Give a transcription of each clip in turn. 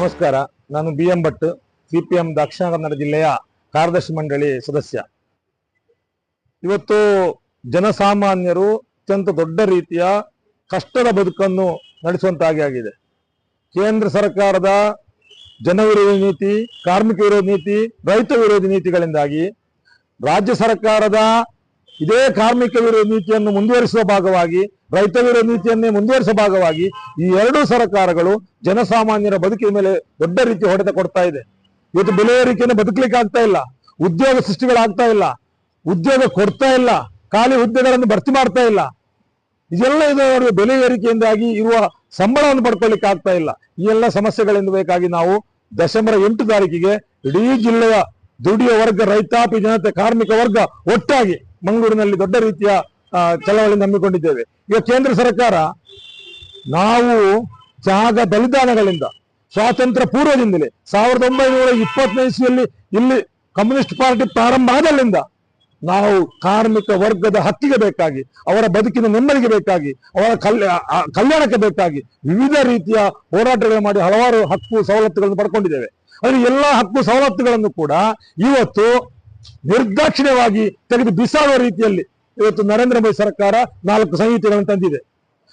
ನಮಸ್ಕಾರ. ನಾನು B M Bhat CPM Dakshina Kannada ಜಿಲ್ಲೆಯ ಕಾರ್ಯದರ್ಶಿ ಮಂಡಳಿ ಸದಸ್ಯ. ಇವತ್ತು ಜನಸಾಮಾನ್ಯರು ಅತ್ಯಂತ ದೊಡ್ಡ ರೀತಿಯ ಕಷ್ಟದ ಬದುಕನ್ನು ನಡೆಸುವಂತಾಗಿ ಆಗಿದೆ. ಕೇಂದ್ರ ಸರ್ಕಾರದ ಜನ ವಿರೋಧಿ ನೀತಿ, ಕಾರ್ಮಿಕ ವಿರೋಧಿ ನೀತಿ, ರೈತ ವಿರೋಧಿ ನೀತಿಗಳಿಂದಾಗಿ ರಾಜ್ಯ ಸರ್ಕಾರದ ಇದೇ ಕಾರ್ಮಿಕ ವಿರೋಧ ನೀತಿಯನ್ನು ಮುಂದುವರಿಸುವ ಭಾಗವಾಗಿ, ರೈತ ವಿರೋಧ ನೀತಿಯನ್ನೇ ಮುಂದುವರಿಸುವ ಭಾಗವಾಗಿ ಈ ಎರಡೂ ಸರ್ಕಾರಗಳು ಜನಸಾಮಾನ್ಯರ ಬದುಕಿನ ಮೇಲೆ ದೊಡ್ಡ ರೀತಿ ಹೊಡೆತ ಕೊಡ್ತಾ ಇದೆ. ಇವತ್ತು ಬೆಲೆ ಏರಿಕೆಯನ್ನು ಬದುಕಲಿಕ್ಕೆ ಆಗ್ತಾ ಇಲ್ಲ, ಉದ್ಯೋಗ ಸೃಷ್ಟಿಗಳಾಗ್ತಾ ಇಲ್ಲ, ಉದ್ಯೋಗ ಕೊಡ್ತಾ ಇಲ್ಲ, ಖಾಲಿ ಹುದ್ದೆಗಳನ್ನು ಭರ್ತಿ ಮಾಡ್ತಾ ಇಲ್ಲ. ಇದೆಲ್ಲ ಇದು ಬೆಲೆ ಏರಿಕೆಯಿಂದಾಗಿ ಇರುವ ಸಂಬಳವನ್ನು ಪಡ್ಕೊಳ್ಳಿಕ್ಕೆ ಆಗ್ತಾ ಇಲ್ಲ. ಈ ಎಲ್ಲ ಸಮಸ್ಯೆಗಳಿಂದ ಬೇಕಾಗಿ ನಾವು ಡಿಸೆಂಬರ್ ಎಂಟು ತಾರೀಕಿಗೆ ಇಡೀ ಜಿಲ್ಲೆಯ ದುಡಿಯುವ ವರ್ಗ, ರೈತಾಪಿ ಜನತೆ, ಕಾರ್ಮಿಕ ವರ್ಗ ಒಟ್ಟಾಗಿ ಮಂಗಳೂರಿನಲ್ಲಿ ದೊಡ್ಡ ರೀತಿಯ ಚಳವಳಿ ನಂಬಿಕೊಂಡಿದ್ದೇವೆ ಈಗ ಕೇಂದ್ರ ಸರ್ಕಾರ ನಾವು ತ್ಯಾಗ ಬಲಿದಾನಗಳಿಂದ, ಸ್ವಾತಂತ್ರ್ಯ ಪೂರ್ವದಿಂದಲೇ ಸಾವಿರದ ಒಂಬೈನೂರ ಇಪ್ಪತ್ತನೇ ಇಲ್ಲಿ ಕಮ್ಯುನಿಸ್ಟ್ ಪಾರ್ಟಿ ಪ್ರಾರಂಭ ಆದಲ್ಲಿಂದ ನಾವು ಕಾರ್ಮಿಕ ವರ್ಗದ ಹಕ್ಕಿಗೆ ಬೇಕಾಗಿ, ಅವರ ಬದುಕಿನ ನೆಮ್ಮದಿಗೆ ಬೇಕಾಗಿ, ಅವರ ಕಲ್ಯ ಕಲ್ಯಾಣಕ್ಕೆ ಬೇಕಾಗಿ ವಿವಿಧ ರೀತಿಯ ಹೋರಾಟಗಳನ್ನು ಮಾಡಿ ಹಲವಾರು ಹಕ್ಕು ಸವಲತ್ತುಗಳನ್ನು ಪಡ್ಕೊಂಡಿದ್ದೇವೆ. ಆದರೆ ಎಲ್ಲಾ ಹಕ್ಕು ಸವಲತ್ತುಗಳನ್ನು ಕೂಡ ಇವತ್ತು ನಿರ್ದಾಕ್ಷಿಣ್ಯವಾಗಿ ತೆಗೆದು ಬಿಸಾಡುವ ರೀತಿಯಲ್ಲಿ ಇವತ್ತು ನರೇಂದ್ರ ಮೋದಿ ಸರ್ಕಾರ ನಾಲ್ಕು ಸಂಹಿತೆಗಳನ್ನು ತಂದಿದೆ.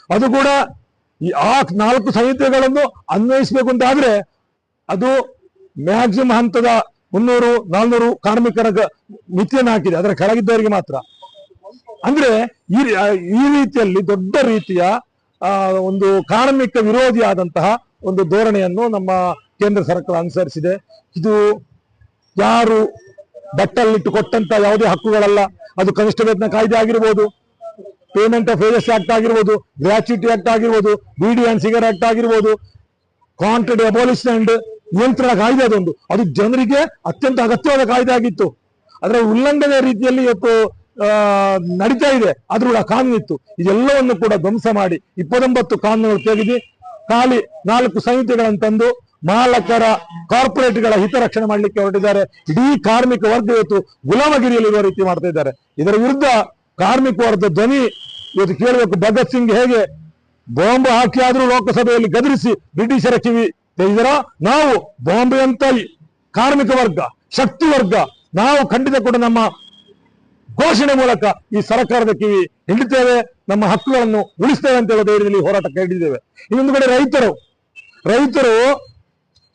ಅದು ಕೂಡ ಈ ಆ ನಾಲ್ಕು ಸಂಹಿತೆಗಳನ್ನು ಅನ್ವಯಿಸಬೇಕು ಅಂತ ಆದ್ರೆ ಅದು ಮ್ಯಾಕ್ಸಿಮಮ್ ಹಂತದ ಮುನ್ನೂರು, ನಾಲ್ನೂರು ಕಾರ್ಮಿಕರ ಮಿತಿಯನ್ನು ಹಾಕಿದೆ. ಅದರ ಕೆಳಗಿದ್ದವರಿಗೆ ಮಾತ್ರ. ಅಂದ್ರೆ ಈ ಈ ರೀತಿಯಲ್ಲಿ ದೊಡ್ಡ ರೀತಿಯ ಒಂದು ಕಾರ್ಮಿಕ ವಿರೋಧಿ ಆದಂತಹ ಒಂದು ಧೋರಣೆಯನ್ನು ನಮ್ಮ ಕೇಂದ್ರ ಸರ್ಕಾರ ಅನುಸರಿಸಿದೆ. ಇದು ಯಾರು ಬಟ್ಟಲಿಟ್ಟು ಕೊಟ್ಟಂತ ಯಾವುದೇ ಹಕ್ಕುಗಳಲ್ಲ. ಅದು ಕನಿಷ್ಠ ವೇತನ ಕಾಯ್ದೆ ಆಗಿರ್ಬೋದು. ಪೇಮೆಂಟ್ ಆಫ್ ವೇಜಸ್ ಆಕ್ಟ್ ಆಗಿರ್ಬೋದು ಗ್ರಾಚ್ಯುಟಿ ಆಕ್ಟ್ ಆಗಿರ್ಬೋದು ಬಿಡಿ ಅಂಡ್ ಸಿಗರ್ ಆಕ್ಟ್ ಆಗಿರ್ಬೋದು ಕಾಂಟ್ರಾಕ್ಟ್ ಅಬೋಲಿಷನ್ ಅಂಡ್ ನಿಯಂತ್ರಣ ಕಾಯ್ದೆ ಅದೊಂದು. ಅದು ಜನರಿಗೆ ಅತ್ಯಂತ ಅಗತ್ಯವಾದ ಕಾಯ್ದೆ ಆಗಿತ್ತು. ಅದರ ಉಲ್ಲಂಘನೆ ರೀತಿಯಲ್ಲಿ ಇವತ್ತು ನಡೀತಾ ಇದೆ. ಆದ್ರೂ ಕೂಡ ಕಾನೂನು ಇತ್ತು. ಇದೆಲ್ಲವನ್ನು ಕೂಡ ಧ್ವಂಸ ಮಾಡಿ ಇಪ್ಪತ್ತೊಂಬತ್ತು ಕಾನೂನುಗಳು ತೆಗೆದು ಖಾಲಿ ನಾಲ್ಕು ಸಂಹಿತೆಗಳನ್ನು ತಂದು ಮಾಲಕರ ಕಾರ್ಪೊರೇಟ್ಗಳ ಹಿತರಕ್ಷಣೆ ಮಾಡಲಿಕ್ಕೆ ಹೊರಟಿದ್ದಾರೆ. ಇಡೀ ಕಾರ್ಮಿಕ ವರ್ಗ ಇವತ್ತು ಗುಲಾಮಗಿರಿಯಲ್ಲಿ ಇರುವ ರೀತಿ ಮಾಡ್ತಾ ಇದ್ದಾರೆ. ಇದರ ವಿರುದ್ಧ ಕಾರ್ಮಿಕ ವರ್ಗದ ಧ್ವನಿ ಇವತ್ತು ಕೇಳಬೇಕು. ಭಗತ್ ಸಿಂಗ್ ಹೇಗೆ ಬಾಂಬ್ ಹಾಕಿ ಆದರೂ ಲೋಕಸಭೆಯಲ್ಲಿ ಗದರಿಸಿ ಬ್ರಿಟಿಷರ ಕಿವಿ ತೆಗೆದರ ನಾವು ಬಾಂಬೆ ಅಂತ ಕಾರ್ಮಿಕ ವರ್ಗ, ಶಕ್ತಿ ವರ್ಗ, ನಾವು ಖಂಡಿತ ಕೂಡ ನಮ್ಮ ಘೋಷಣೆ ಮೂಲಕ ಈ ಸರ್ಕಾರದ ಕಿವಿ ಹಿಡಿತೇವೆ. ನಮ್ಮ ಹಕ್ಕುಗಳನ್ನು ಉಳಿಸ್ತೇವೆ ಅಂತ ಹೇಳೋ ಧೈರ್ಯದಲ್ಲಿ ಹೋರಾಟಕ್ಕೆ ಹಿಡಿದೇವೆ ಇನ್ನೊಂದು ಕಡೆ ರೈತರು ರೈತರು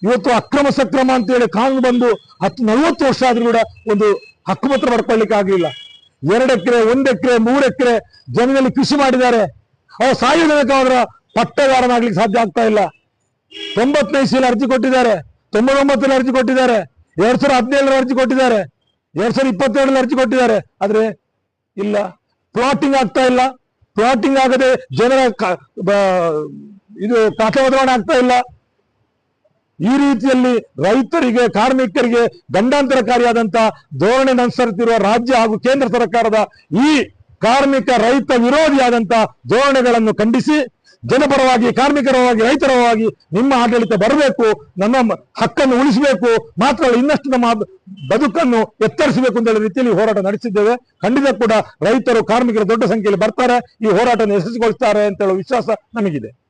ಇವತ್ತು ಅಕ್ರಮ ಸಕ್ರಮ ಅಂತ ಹೇಳಿ ಕಾನೂನು ಬಂದು ಹತ್ತು ನಲ್ವತ್ತು ವರ್ಷ ಆದ್ರೂ ಕೂಡ ಒಂದು ಹಕ್ಕುಪತ್ರ ಪಡ್ಕೊಳ್ಳಿಕ್ಕೆ ಆಗಲಿಲ್ಲ. ಎರಡು ಎಕರೆ, ಒಂದು ಎಕರೆ, ಮೂರು ಎಕರೆ ಜನದಲ್ಲಿ ಕೃಷಿ ಮಾಡಿದ್ದಾರೆ. ಅವ್ರು ಸಾಯೋ ತನಕ ಅವರ ಪಟ್ಟಗಾರನಾಗ್ಲಿಕ್ಕೆ ಸಾಧ್ಯ ಆಗ್ತಾ ಇಲ್ಲ. ತೊಂಬತ್ತೈದು ಸಲ ಅರ್ಜಿ ಕೊಟ್ಟಿದ್ದಾರೆ. ತೊಂಬತ್ತೊಂಬತ್ತರಲ್ಲಿ ಅರ್ಜಿ ಕೊಟ್ಟಿದ್ದಾರೆ. ಎರಡ್ ಸಾವಿರದ ಹದಿನೇಳರ ಅರ್ಜಿ ಕೊಟ್ಟಿದ್ದಾರೆ. ಎರಡ್ ಸಾವಿರದ ಇಪ್ಪತ್ತೆರಡರಲ್ಲಿ ಅರ್ಜಿ ಕೊಟ್ಟಿದ್ದಾರೆ. ಆದ್ರೆ ಇಲ್ಲ. ಪ್ಲಾಟಿಂಗ್ ಆಗ್ತಾ ಇಲ್ಲ. ಪ್ಲಾಟಿಂಗ್ ಆಗದೆ ಜನರ ಇದು ಖಾತೆ ಬದಲಾವಣೆ ಆಗ್ತಾ ಇಲ್ಲ. ಈ ರೀತಿಯಲ್ಲಿ ರೈತರಿಗೆ, ಕಾರ್ಮಿಕರಿಗೆ ಗಂಡಾಂತರಕಾರಿಯಾದಂಥ ಧೋರಣೆ ಅನುಸರಿಸಿರುವ ರಾಜ್ಯ ಹಾಗೂ ಕೇಂದ್ರ ಸರ್ಕಾರದ ಈ ಕಾರ್ಮಿಕ ರೈತ ವಿರೋಧಿಯಾದಂತಹ ಧೋರಣೆಗಳನ್ನು ಖಂಡಿಸಿ ಜನಪರವಾಗಿ ಕಾರ್ಮಿಕರವಾಗಿ ರೈತರವಾಗಿ ನಿಮ್ಮ ಆಡಳಿತ ಬರಬೇಕು, ನಮ್ಮ ಹಕ್ಕನ್ನು ಉಳಿಸಬೇಕು, ಮಾತ್ರ ಇನ್ನಷ್ಟು ನಮ್ಮ ಬದುಕನ್ನು ಎತ್ತರಿಸಬೇಕು ಅಂತ ಹೇಳಿ ರೀತಿಯಲ್ಲಿ ಹೋರಾಟ ನಡೆಸಿದ್ದೇವೆ. ಖಂಡಿತ ಕೂಡ ರೈತರು, ಕಾರ್ಮಿಕರು ದೊಡ್ಡ ಸಂಖ್ಯೆಯಲ್ಲಿ ಬರ್ತಾರೆ, ಈ ಹೋರಾಟವನ್ನು ಯಶಸ್ವಿಗೊಳಿಸ್ತಾರೆ ಅಂತ ಹೇಳೋ ವಿಶ್ವಾಸ ನಮಗಿದೆ.